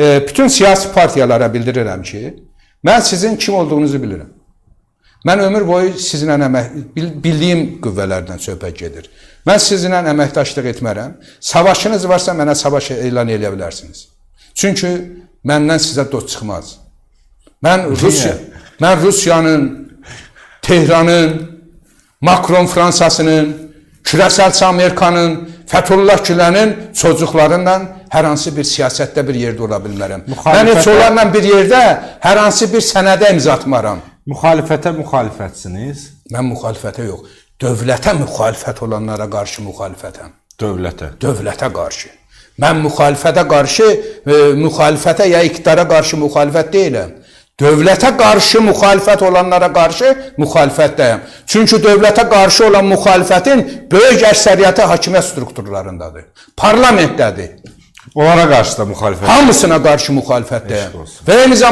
bütün siyasi partiyalara bildirirəm ki, mən sizin kim olduğunuzu bilirəm. Mən ömür boyu sizinlə əmək bil- bildiyim qüvvələrdən söhbət gedir. Mən sizinlə əməkdaşlıq etmərəm. Savaşınız varsa mənə savaş elan edə bilərsiniz. Çünki məndən sizə dost çıxmaz. Mən Rusiya, mən Rusiyanın, Tehranın, Makron Fransasının, küresel Amerikanın, Fethullah Gülənin çocuklarıyla hər hansı bir siyasətdə bir yerdə ola bilmərəm. Mən heç Müxalifətə- onlarla bir yerdə hər hansı bir sənədə imza atmaram. Müxalifətə müxalifətsiniz, Mən müxalifətə yox, dövlətə müxalifət olanlara qarşı müxalifətəm. dövlətə. Dövlətə qarşı. Mən müxalifətə qarşı, e, müxalifətə ya iqtidara qarşı müxalifət deyiləm. Dövlətə qarşı müxalifət olanlara qarşı müxalifətdəyəm. Çünki dövlətə qarşı olan müxalifətin böyük əksəriyyəti hakimiyyət strukturlarındadır. Parlamentdədir. Onlara qarşı da müxalifət. Hamısına qarşı müxalifətdəyəm. Və eyni zamanda